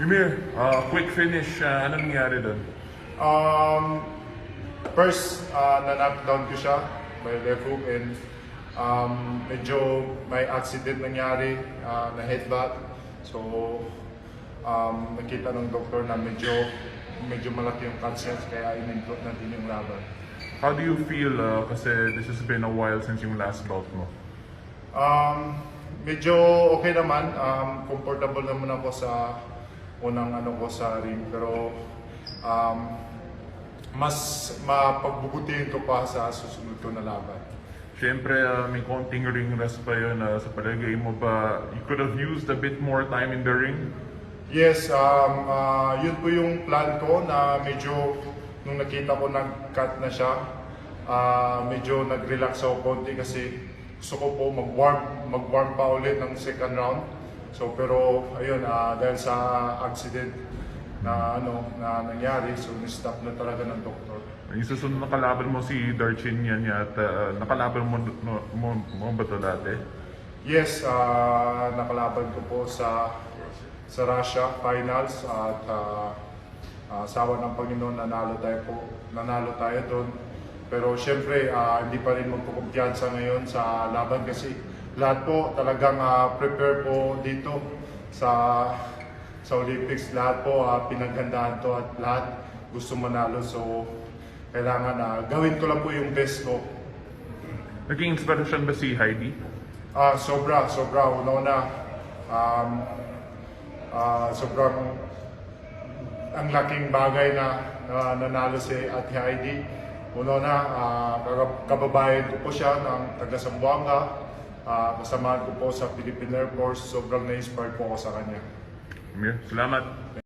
Ymir, uh, quick finish, uh, ano nangyari doon? Um, first, uh, na-knockdown ko siya by left hook and um, medyo may accident nangyari uh, na headbutt. So, um, nakita ng doktor na medyo medyo malaki yung cancer kaya in-include natin yung laban. How do you feel uh, kasi this has been a while since yung last bout mo? Um, medyo okay naman. Um, comfortable naman ako sa unang ano ko sa ring. Pero um, mas mapagbubutihin ko pa sa susunod ko na laban. Siyempre, uh, may konting ring rest pa yun. Uh, sa palagay mo ba, you could have used a bit more time in the ring? Yes, um, ah, yun po yung plan ko na medyo nung nakita ko nag-cut na siya, ah, medyo nag-relax ako konti kasi gusto ko po mag-warm, mag-warm pa ulit ng second round. So pero ayun, ah, dahil sa accident na ano na nangyari, so ni-stop na talaga ng doktor. Yung susunod na kalaban mo si Darchin yan at uh, nakalaban mo, mo, mo, mo ba ito dati? Yes, ah, nakalaban ko po sa sa Russia finals at ah, ah, sawa ng Panginoon nanalo tayo po. Nanalo tayo doon. Pero syempre, ah, hindi pa rin magkukumpiyansa ngayon sa laban kasi lahat po talagang ah, prepare po dito sa sa Olympics. Lahat po ah, pinaghandaan to at lahat gusto manalo. So, kailangan na gawin ko lang po yung best ko Naging inspirasyon ba si Heidi? Ah, sobra, sobra. Una-una, um, ah, sobrang ang laking bagay na na nanalo si Ate Heidi. Una-una, ah, kagab- kababayan ko po siya ng taga Zamboanga. Ah, kasamahan ko po sa Philippine Air Force. Sobrang na-inspired po ako sa kanya. Salamat.